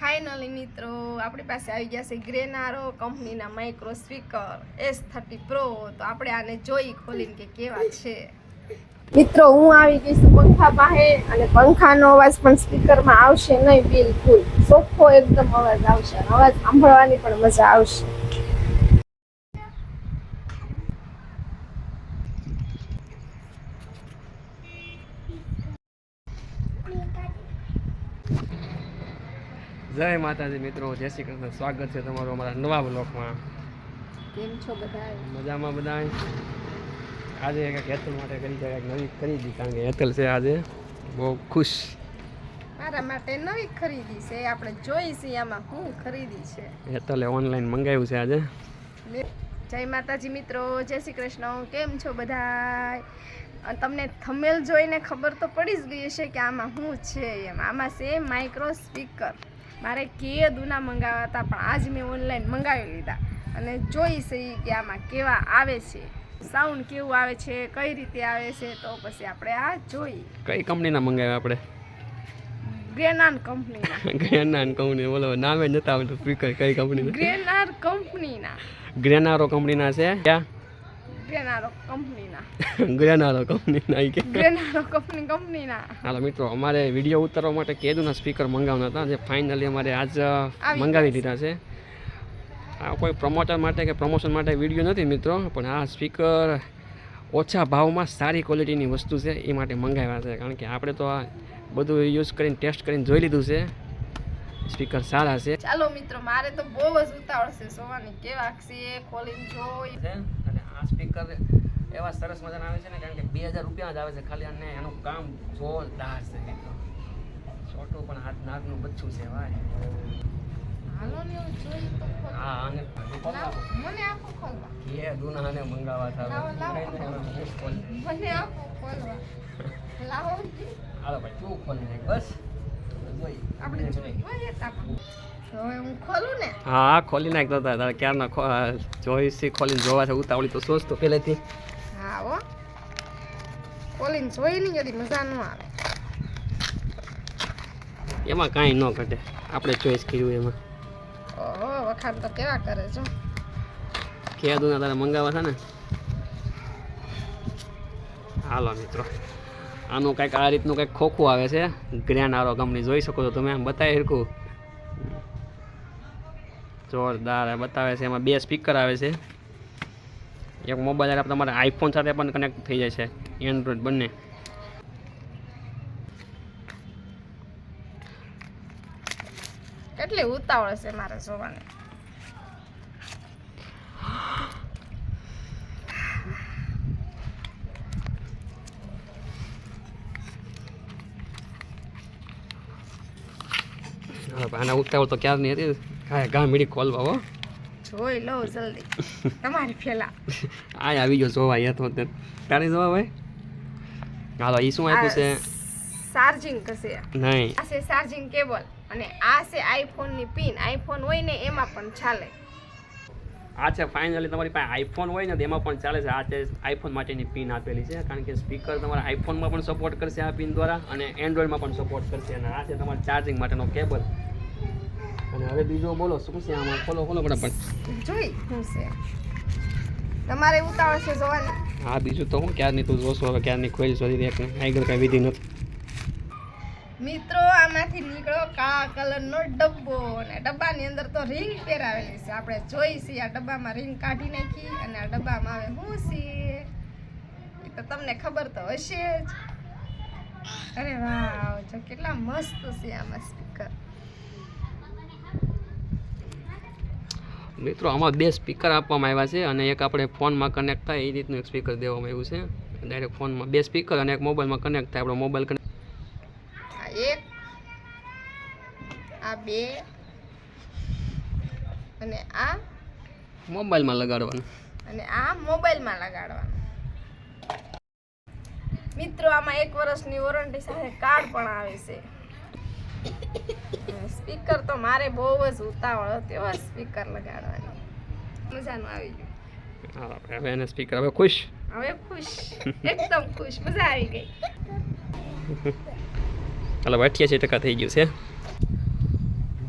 Finally મિત્રો, આપણી પાસે આવી ગયા છે ગ્રેનારો કંપનીના micro speaker S thirty pro તો આપણે આને જોઈ, ખોલીને કે કેવા છે. મિત્રો, હું આવી ગઈ છું પંખા પાસે અને પંખાનો અવાજ પણ સ્પીકરમાં આવશે નહીં, બિલકુલ. ચોખ્ખો એકદમ અવાજ આવશે અવાજ સાંભળવાની પણ મજા આવશે. જય માતાજી મિત્રો જય શ્રી કૃષ્ણ. સ્વાગત છે તમારું અમારા નવા બ્લોકમાં. કેમ છો બધા મજામાં બધા આજે કંઈક હેતલ માટે કરી છે કંઈક નવી ખરીદી કારણ કે હેતલ છે આજે. બહુ ખુશ. મારા માટે નવી ખરીદી છે આપણે જોઈશું આમાં શું ખરીદી છે. હેતલે ઓનલાઈન મંગાવ્યું છે આજે. જય માતાજી મિત્રો જય શ્રી કૃષ્ણ. કેમ છો બધા તમને થમેલ જોઈને ખબર તો પડી જ ગઈ હશે કે આમાં શું છે એમ. આમાં છે માઇક્રો સ્પીકર મારે કે દૂના મંગાવ્યા હતા પણ આજ મેં ઓનલાઈન મંગાવી લીધા. અને જોઈ છે કે આમાં કેવા આવે છે. સાઉન્ડ કેવું આવે છે કઈ રીતે આવે છે તો પછી આપણે આ જોઈ કઈ કંપનીના મંગાવ્યા આપણે? ગ્રેનાર કંપનીના ગ્રેનાન કંપની બોલો નામે નતા આવતું સ્પીકર કઈ કંપની ગ્રેનાર કંપનીના ગ્રેનારો કંપનીના છે ક્યાં? ગ્રેનારો કંપનીના ગ્રેનારો કંપનીના કે. ગ્રેનારો કંપની કંપનીના હાલો મિત્રો અમારે વીડિયો ઉતારવા માટે કેદુના સ્પીકર મંગાવના હતા. જે ફાઇનલી અમારે આજ મંગાવી દીધા છે. આ કોઈ પ્રમોટર માટે કે પ્રમોશન માટે વીડિયો નથી મિત્રો પણ આ સ્પીકર ઓછા ભાવમાં સારી ક્વોલિટીની વસ્તુ છે એ માટે મંગાવ્યા છે. કારણ કે આપણે તો આ બધું યુઝ કરીને ટેસ્ટ કરીને જોઈ લીધું છે. સ્પીકર સારા છે. ચાલો મિત્રો મારે તો બહુ જ ઉતાવળ છે. સોવાની કેવા છે ખોલીને જોઈ. આ સ્પીકર એવા સરસ મજાના આવે છે ને કારણ કે બે હજાર રૂપિયા જ આવે છે ખાલી અને એનું કામ જોરદાર છે છોટું પણ હાથ નાકનું બચ્ચું છે ભાઈ. હું અને મને આપો ખોલવા. કે દુનાને મંગાવા. મને આપો ખોલવા. લાવો હાલો ભાઈ તું ખોલી બસ. આપણે જોઈએ હું ખોલું નાખતો હતા તારે ક્યારના જોઈશી ખોલીને જોવા છે ઉતાવળી તો સોચતો પહેલેથી. હા હો. ખોલીને જોઈ નહીં જતી મજા ન આવે. એમાં કાંઈ ન ઘટે. આપણે ચોઈસ કર્યું એમાં. ઓહો વખાણ તો કેવા કરે છો? કે દુના તારે મંગાવવા છે ને? હાલો મિત્રો. આનું કંઈક આ રીતનું કંઈક ખોખું આવે છે. ગ્રેન્ડ આરો કંપની જોઈ શકો છો તમે આમ બતાવી શકું. જોરદાર. બતાવે છે એમાં બે સ્પીકર આવે છે. એક મોબાઈલ આપણે તમારે આઈફોન સાથે પણ કનેક્ટ થઈ જાય છે. એન્ડ્રોઈડ બંને. કેટલી ઉતાવળ છે મારે જોવાની? આના ઉતાવળ તો ક્યારે નહીં હતી? કાંઈ ગા મીડી ખોલવા હો. જોઈ લો જલ્દી. તમારી ફેલા આ આવી ગયો જોવા યા તો તારી જોવા ભાઈ હાલો એ શું આપ્યું છે? ચાર્જિંગ કશે નહીં. આ છે ચાર્જિંગ કેબલ અને આ છે આઈફોનની પિન આઈફોન હોય ને એમાં પણ ચાલે. આ છે ફાઇનલી તમારી પાસે આઈફોન હોય ને એમાં પણ ચાલે છે. આ છે આઈફોન માટેની પિન આપેલી છે કારણ કે સ્પીકર તમારા આઈફોનમાં પણ સપોર્ટ કરશે આ પિન દ્વારા અને એન્ડ્રોઈડમાં પણ સપોર્ટ કરશે. અને આ છે તમારા ચાર્જિંગ માટેનો કેબલ અને હવે બીજો બોલો શું છે આમાં? ખોલો ખોલો ફટાફટ. જોઈ શું છે? તમારે ઉતાવળ છે જોવાની. હા બીજું તો હું ક્યારની તું જોશો હવે ક્યારની ખોઈ શોધી એક? આગળ કાંઈ વિધિ નથી. મિત્રો આમાંથી નીકળ્યો કાળા કલરનો ડબ્બો અને ડબ્બાની અંદર તો રિંગ પહેરાવેલી છે. આપણે જોઈ છીએ આ ડબ્બામાં રિંગ કાઢી નાખી અને આ ડબ્બામાં આવે શું છે એ તો તમને ખબર તો હશે જ. અરે વાહ જો કેટલા મસ્ત છે આમાં સ્પીકર મિત્રો આમાં બે સ્પીકર આપવામાં આવ્યા છે અને એક આપણે ફોનમાં કનેક્ટ થાય એ રીતનું એક સ્પીકર દેવામાં આવ્યું છે. ડાયરેક્ટ ફોનમાં બે સ્પીકર અને એક મોબાઈલમાં કનેક્ટ થાય આપણો મોબાઈલ કનેક્ટ આ એક આ બે અને આ મોબાઈલમાં લગાડવાનું. અને આ મોબાઈલમાં લગાડવાનું. મિત્રો આમાં એક વર્ષની વોરંટી સાથે કાર્ડ પણ આવે છે. સ્પીકર તો મારે બહુ જ ઉતાવળ હતી હવે સ્પીકર લગાડવાની. મજાનું આવી ગયું. હા હવે એને સ્પીકર હવે ખુશ? હવે ખુશ. એકદમ ખુશ. મજા આવી ગઈ. ચાલો અઠ્યાસી ટકા થઈ ગયું છે.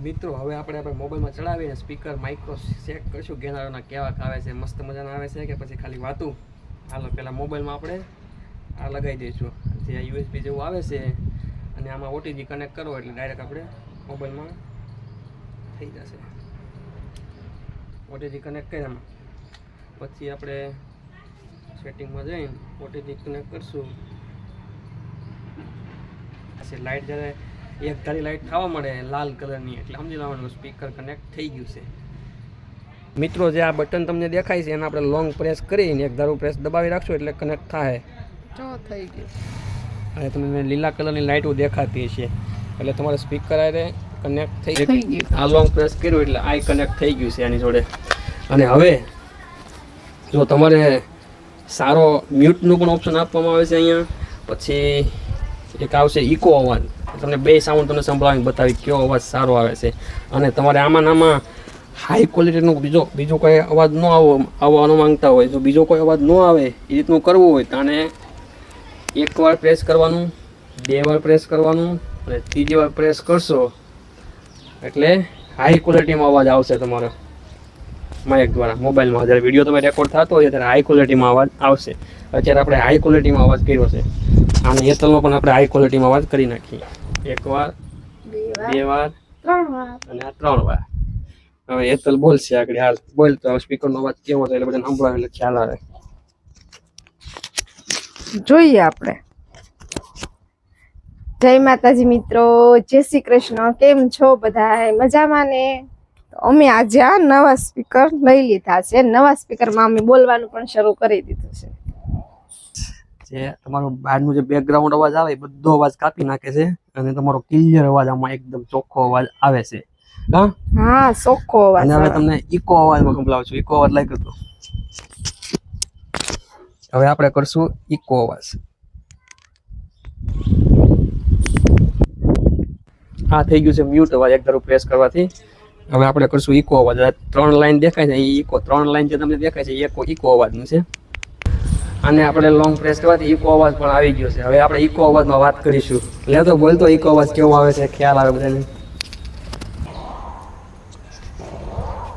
મિત્રો હવે આપણે આપણે મોબાઈલમાં ચડાવીને સ્પીકર માઇક્રો ચેક કરીશું. ગેનારોના કેવા આવે છે મસ્ત મજાના આવે છે કે પછી ખાલી વાતું? હાલો પહેલાં મોબાઈલમાં આપણે આ લગાવી દઈશું. જે યુએસબી જેવું આવે છે અને આમાં ઓટીજી કનેક્ટ કરો એટલે ડાયરેક્ટ આપણે મોબાઈલમાં થઈ જશે. ઓટીજી કનેક્ટ કર્યામાં પછી આપણે સેટિંગમાં જઈને ઓટીજી કનેક્ટ કરશું. પછી લાઇટ જ્યારે એક ધારી લાઇટ થવા મળે લાલ કલરની એટલે સમજી લેવાનું સ્પીકર કનેક્ટ થઈ ગયું છે. મિત્રો જે આ બટન તમને દેખાય છે એને આપણે લોંગ પ્રેસ કરીને એક ધારું પ્રેસ દબાવી રાખશું એટલે કનેક્ટ થાય. જો થઈ ગયું. અને તમને લીલા કલરની લાઇટો દેખાતી છે એટલે તમારે સ્પીકર આરે કનેક્ટ થઈ ગયું. આ લોંગ પ્રેસ કર્યું એટલે આઈ કનેક્ટ થઈ ગયું છે આની જોડે. અને હવે જો તમારે સારો મ્યુટનું પણ ઓપ્શન આપવામાં આવે છે અહીંયા. પછી એક આવશે ઇકો અવાજ. તમને બે સાઉન્ડ તમને સંભળાવીને બતાવી કયો અવાજ સારો આવે છે. અને તમારે આમાં આમાં હાઈ ક્વોલિટીનો બીજો બીજો કોઈ અવાજ ન આવો આવવાનો માંગતા હોય. જો બીજો કોઈ અવાજ ન આવે એ રીતનું કરવું હોય તો આને એકવાર પ્રેસ કરવાનું બે વાર પ્રેસ કરવાનું અને ત્રીજી વાર પ્રેસ કરશો એટલે હાઈ ક્વોલિટીમાં અવાજ આવશે તમારો. માઇક દ્વારા. મોબાઈલમાં જ્યારે વીડિયો તમે રેકોર્ડ થતો હોય ત્યારે હાઈ ક્વોલિટીમાં અવાજ આવશે. અત્યારે આપણે હાઈ ક્વોલિટીમાં અવાજ કર્યો છે. અને એતલમાં પણ આપણે હાઈ ક્વોલિટીમાં અવાજ કરી નાખીએ. એકવાર બે વાર બે વાર ત્રણ વાર. અને આ ત્રણ વાર. હવે એતલ બોલશે આગળ. હાલ બોલ તો સ્પીકરનો અવાજ કેવો છે એટલે બધાને સંભળાવે એટલે ખ્યાલ આવે. જોઈએ આપણે. જય માતાજી મિત્રો જય શ્રી કૃષ્ણ કેમ છો બધા મજામાં ને? અમે આજે આ નવા સ્પીકર લઈ લીધા છે. નવા સ્પીકરમાં અમે બોલવાનું પણ શરૂ કરી દીધું છે. જે તમારો બહારનું જે બેકગ્રાઉન્ડ અવાજ આવે એ બધો અવાજ કાપી નાખે છે અને તમારો ક્લિયર અવાજ આમાં એકદમ ચોખ્ખો અવાજ આવે છે. હા? ચોખ્ખો અવાજ અને હવે તમને ઇકો અવાજમાં સંભળાવું છું ઇકો અવાજ લાગ્યો હતો હવે આપણે કરશું ઇકો અવાજ. આ થઈ ગયું છે મ્યુટ અવાજ એક ધારું પ્રેસ કરવાથી હવે આપણે કરશું ઇકો અવાજ. ત્રણ લાઈન દેખાય છે એ ઇકો ત્રણ લાઈન જે તમને દેખાય છે એકો ઇકો અવાજનું છે. અને આપણે લોંગ પ્રેસ કરવાથી ઇકો અવાજ પણ આવી ગયો છે. હવે આપણે ઇકો અવાજમાં વાત કરીશું. લે તો બોલતો ઇકો અવાજ કેવો આવે છે? ખ્યાલ આવે બધાને?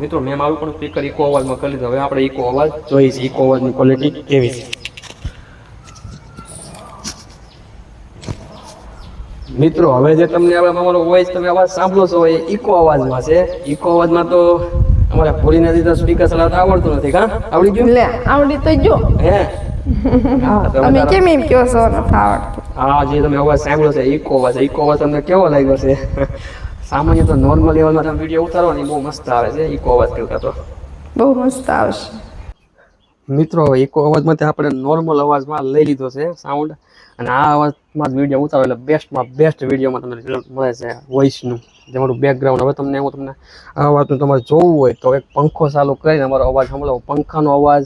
મિત્રો મેં મારું પણ સ્પીકર ઇકો અવાજમાં કરી લીધું હવે આપણે ઇકો અવાજ જોઈએ છે. ઇકો અવાજની ક્વોલિટી કેવી છે? મિત્રો હવે જે તમને અમારો વોઇસ તમે અવાજ સાંભળો છો એ ઇકો અવાજમાં છે. ઇકો અવાજમાં તો અમારે પૂરી નદી તો સ્પીકર ચલાવતા આવડતું નથી કા આવડી ગયું? લે આવડી તો જો હે? તમે કેમ એમ કહો છો? નથી આવડતું. હા જે તમે અવાજ સાંભળ્યો છે ઇકો અવાજ. ઇકો અવાજ તમને કેવો લાગ્યો છે? સામાન્ય તો નોર્મલ લેવલમાં તમે વીડિયો ઉતારો ને બહુ મસ્ત આવે છે ઇકો અવાજ કરતા તો. બહુ મસ્ત આવશે. મિત્રો ઇકો અવાજમાંથી આપણે નોર્મલ અવાજમાં લઈ લીધો છે સાઉન્ડ અને આ અવાજમાં જ વીડિયો ઉતારો એટલે બેસ્ટમાં બેસ્ટ વિડીયોમાં તમને રિઝલ્ટ મળે છે વોઇસનું જે મારું બેકગ્રાઉન્ડ હવે તમને હું તમને આ અવાજનું તમારે જોવું હોય તો એક પંખો ચાલુ કરીને અમારો અવાજ સાંભળો. પંખાનો અવાજ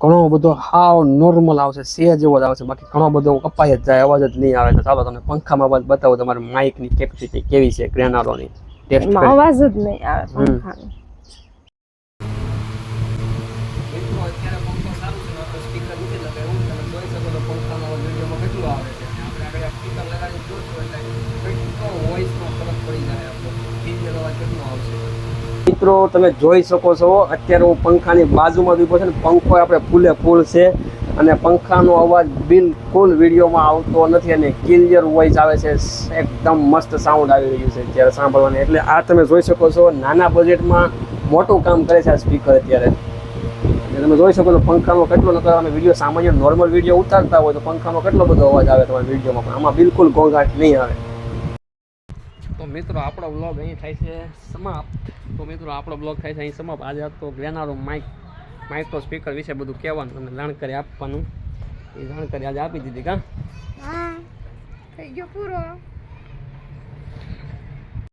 ઘણો બધો હાવ નોર્મલ આવશે સેજ એવો જ આવશે. બાકી ઘણો બધો કપાઈ જ જાય અવાજ જ નહીં આવે. તો ચાલો તમને પંખામાં અવાજ બતાવો તમારી માઇકની કેપેસિટી કેવી છે ગ્રેનારોની ટેસ્ટ અવાજ જ નહીં આવે પંખાનો મિત્રો અત્યારે પંખો ચાલુ છે આપણે સ્પીકર નથી લગાવ્યું તમે જોઈ શકો છો પંખાનો અવાજ વિડીયોમાં કેટલો આવે છે અને આપણે આગળ સ્પીકર લગાવીને જોશું એટલે કેટલો વોઇસમાં ફરક પડી જાય આપણો ક્લિયર અવાજ કેટલો આવશે મિત્રો, તમે જોઈ શકો છો, અત્યારે હું પંખાની બાજુમાં ઊભો છે ને, પંખો આપણે ફૂલે ફૂલ છે અને પંખાનો અવાજ બિલકુલ વિડીયોમાં આવતો નથી અને ક્લિયર વોઇસ આવે છે, એકદમ મસ્ત સાઉન્ડ આવી રહ્યું છે અત્યારે સાંભળવાની. એટલે આ તમે જોઈ શકો છો, નાના બજેટમાં મોટું કામ કરે છે આ સ્પીકર અત્યારે. તમે જોઈ શકો છો પંખાનો કેટલો, નકર અમે વીડિયો સામાન્ય નોર્મલ વીડિયો ઉતારતા હોય તો પંખાનો કેટલો બધો અવાજ આવે તમારા વિડીયોમાં, પણ આમાં બિલકુલ ઘોંઘાટ નહીં આવે. મિત્રો, આપણો બ્લોગ અહીં થાય છે સમાપ્ત. તો મિત્રો, આપણો બ્લોગ થાય છે અહીં સમાપ્ત. આજે તો ગ્રેનારો માઇક માઇક્રો સ્પીકર વિશે બધું કહેવાનું તમને જાણકારી આપવાનું. એ જાણકારી આજે આપી દીધી, કા? થઈ ગયો પૂરો.